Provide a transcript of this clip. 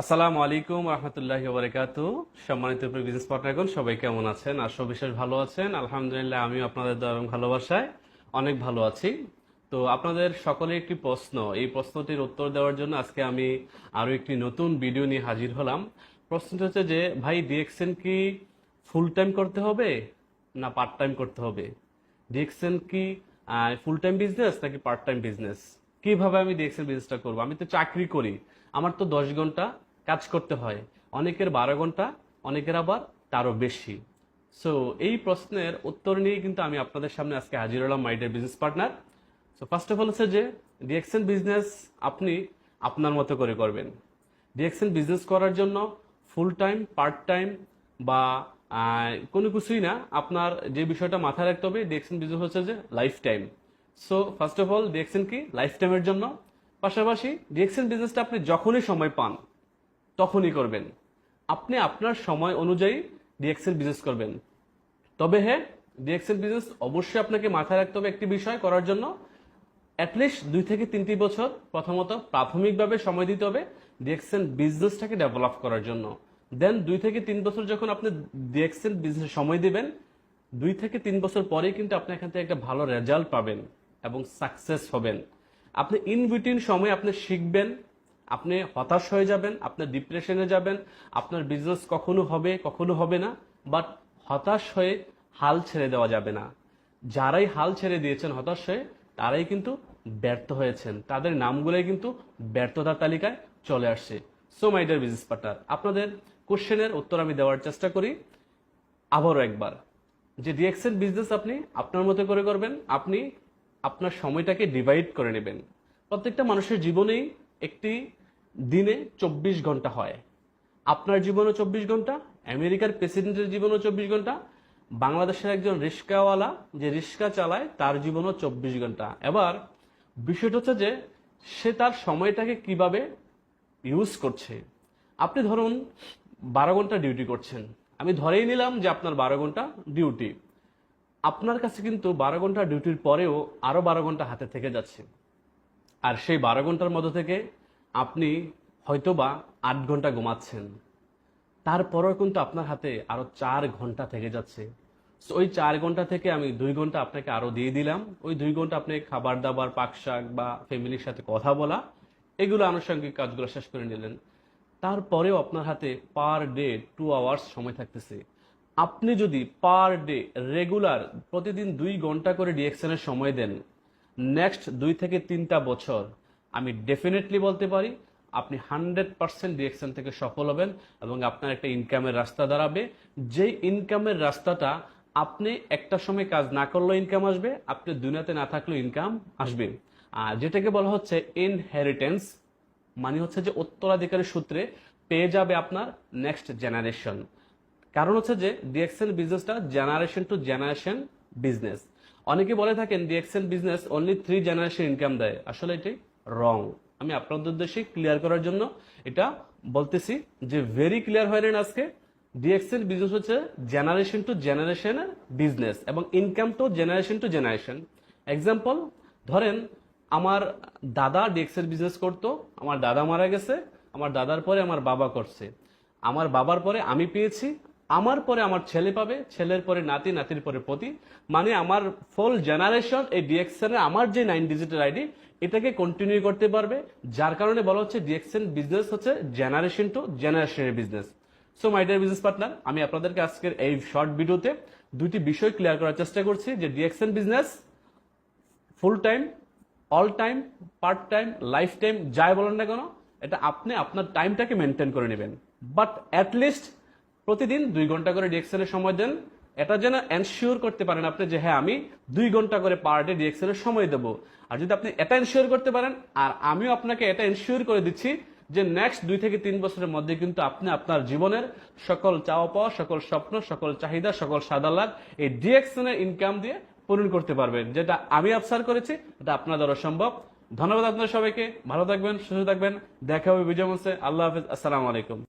আসসালামু আলাইকুম রহমতুল্লাহ বরকাত সম্মানিত বিজনেস পার্টনারগণ সবাই কেমন আছেন? আর সব বিশেষ ভালো আছেন। আলহামদুলিল্লাহ আমি আপনাদের দয়া এবং ভালোবাসায় অনেক ভালো আছি। তো আপনাদের সকলে একটি প্রশ্ন, এই প্রশ্নটির উত্তর দেওয়ার জন্য আজকে আমি আরও একটি নতুন ভিডিও নিয়ে হাজির হলাম। প্রশ্নটি হচ্ছে যে, ভাই ডিএক্সএন কি ফুল টাইম করতে হবে না পার্ট টাইম করতে হবে? ডিএক্সএন কি ফুল টাইম বিজনেস নাকি পার্ট টাইম বিজনেস কীভাবে আমি ডিএক্সএন বিজনেসটা করব? আমি তো চাকরি করি। আমার তো দশ ঘণ্টা কাজ করতে হয়। অনেকের বারো ঘণ্টা, অনেকের আবার তারও বেশি। সো এই প্রশ্নের উত্তর নিয়ে কিন্তু আমি আপনাদের সামনে আজকে হাজির হলাম my dear business partner so first of all হচ্ছে যে ডিএক্সএন বিজনেস আপনি আপনার মতো করে করবেন। ডিএক্সএন বিজনেস করার জন্য ফুল টাইম পার্ট টাইম বা কোনো কিছুই না, আপনার যে বিষয়টা মাথায় রাখতে হবে ডিএক্সএন বিজনেস হচ্ছে যে life time so first of all DXN কি? লাইফ টাইমের জন্য। পাশাপাশি ডিএক্সএন বিজনেসটা আপনি যখনই সময় পান তখনই করবেন। আপনি আপনার সময় অনুযায়ী ডিএক্সএল বিজনেস করবেন। তবে হ্যাঁ ডিএক্সএল বিজনেস অবশ্যই আপনাকে মাথায় রাখতে হবে একটি বিষয় করার জন্য। অ্যাটলিস্ট দুই থেকে তিনটি বছর প্রথমত প্রাথমিকভাবে সময় দিতে হবে ডিএক্সএন বিজনেসটাকে ডেভেলপ করার জন্য। দেন দুই থেকে তিন বছর যখন আপনি ডিএক্সএন বিজনেস সময় দিবেন, দুই থেকে তিন বছর পরেই কিন্তু আপনি এখান থেকে একটা ভালো রেজাল্ট পাবেন এবং সাকসেস হবেন। আপনি ইন বিটুইন সময় আপনি শিখবেন আপনি হতাশ হয়ে যাবেন আপনার ডিপ্রেশনে যাবেন, আপনার বিজনেস কখনো হবে কখনো হবে না বাট হতাশ হয়ে হাল ছেড়ে দেওয়া যাবে না। যারাই হাল ছেড়ে দিয়েছেন হতাশ হয়ে, তারাই কিন্তু ব্যর্থ হয়েছেন। তাদের নামগুলোই কিন্তু ব্যর্থতার তালিকায় চলে আসছে। So my dear business partner আপনাদের কোশ্চেনের উত্তর আমি দেওয়ার চেষ্টা করি। আবারও একবার, যে ডিএক্সেল বিজনেস আপনি আপনার মতো করে করবেন, আপনি আপনার সময়টাকে ডিভাইড করে নেবেন। প্রত্যেকটা মানুষের জীবনেই একটি দিনে চব্বিশ ঘণ্টা হয়। আপনার জীবনও চব্বিশ ঘণ্টা, আমেরিকার প্রেসিডেন্টের জীবনও চব্বিশ ঘণ্টা, বাংলাদেশের একজন রিক্সাওয়ালা যে রিক্সা চালায়, তার জীবনও চব্বিশ ঘণ্টা। এবার বিষয়টা হচ্ছে যে, সে তার সময়টাকে কীভাবে ইউজ করছে। আপনি ধরুন বারো ঘণ্টা ডিউটি করছেন। আমি ধরেই নিলাম যে আপনার বারো ঘণ্টা ডিউটি আপনার কাছে কিন্তু বারো ঘণ্টা ডিউটির পরেও আরও বারো ঘণ্টা হাতে থেকে যাচ্ছে। আর সেই বারো ঘণ্টার মধ্যে থেকে আপনি হয়তোবা আট ঘণ্টা ঘুমাচ্ছেন। তারপরেও কিন্তু আপনার হাতে আরও চার ঘণ্টা থেকে যাচ্ছে। So, ওই চার ঘণ্টা থেকে আমি দুই ঘণ্টা আপনাকে আরও দিয়ে দিলাম। ওই দুই ঘণ্টা আপনি খাবার দাবার পাক শাক বা ফ্যামিলির সাথে কথা বলা এগুলো আনুষঙ্গিক কাজগুলো শেষ করে নিলেন। তারপরেও আপনার হাতে পার ডে টু আওয়ার্স সময় থাকতেছে। আপনি যদি পার ডে রেগুলার প্রতিদিন দুই ঘণ্টা করে ডিএকশনের সময় দেন নেক্সট দুই থেকে তিনটা বছর আমি ডেফিনেটলি বলতে পারি, আপনি হান্ড্রেড পার্সেন্ট ডিরেকশন থেকে সফল হবেন এবং আপনার একটা ইনকামের রাস্তা দাঁড়াবে। যেই ইনকামের রাস্তাটা আপনি একটা সময় কাজ না করলেও ইনকাম আসবে, আপনি দুনিয়াতে না থাকলেও ইনকাম আসবে। আর যেটাকে বলা হচ্ছে ইনহেরিটেন্স মানে হচ্ছে যে উত্তরাধিকারী সূত্রে পেয়ে যাবে আপনার নেক্সট জেনারেশন কারণ হচ্ছে যে ডিএক্সএল বিজনেসটা জেনারেশন টু জেনারেশন বিজনেস অনেকে বলে থাকেন DXN business only three generation income দেয়। আসলে এটি রং আমি আপনাদের উদ্দেশ্যে ক্লিয়ার করার জন্য এটা বলতেছি যে ভেরি ক্লিয়ার হয়ে নেন আজকে। ডিএক্সএল বিজনেস হচ্ছে জেনারেশন টু জেনারেশনের বিজনেস এবং income to generation to generation example ধরেন আমার দাদা ডিএক্সএল বিজনেস করতো, আমার দাদা মারা গেছে, আমার দাদার পরে আমার বাবা করছে। আমার বাবার পরে আমি পেয়েছি আমার পরে আমার ছেলে পাবে, ছেলের পরে নাতি, নাতির পরে পতি। মানে আমার ফুল জেনারেশন এই ডিএক্সএন এর আমার যে নাইন ডিজিটের আইডি এটাকে কন্টিনিউ করতে পারবে। যার কারণে বলা হচ্ছে ডিএক্সএন বিজনেস হচ্ছে জেনারেশন টু জেনারেশনের business so my dear business partner আমি আপনাদেরকে আজকের এই শর্ট ভিডিওতে দুটি বিষয় ক্লিয়ার করার চেষ্টা করছি যে DXN business full time all time part time life time যাই বলেন না কেন, এটা আপনি আপনার টাইমটাকে মেনটেন করে নেবেন। বাট অ্যাটলিস্ট প্রতিদিন দুই ঘণ্টা করে ডিএক্সেলের সময় দেন। এটা যেন এনশিওর করতে পারেন আপনি যে হ্যাঁ আমি দুই ঘণ্টা করে পার ডে ডিএক্সেলের সময় দেবো। আর যদি আপনি এটা এনশিওর করতে পারেন, আর আমিও আপনাকে এটা এনশিওর করে দিচ্ছি যে নেক্সট দুই থেকে তিন বছরের মধ্যে কিন্তু আপনি আপনার জীবনের সকল চাওয়া পাওয়া সকল স্বপ্ন, সকল চাহিদা, সকল সাদা লাভ এই ডিএক্সএনের ইনকাম দিয়ে পূরণ করতে পারবেন। যেটা আমি আবসার করেছি, এটা আপনার দ্বারা সম্ভব। ধন্যবাদ আপনার সবাইকে। ভালো থাকবেন, সুস্থ থাকবেন। দেখা হবে বিজয় মঞ্চে আল্লাহ হাফিজ। আসসালামু আলাইকুম।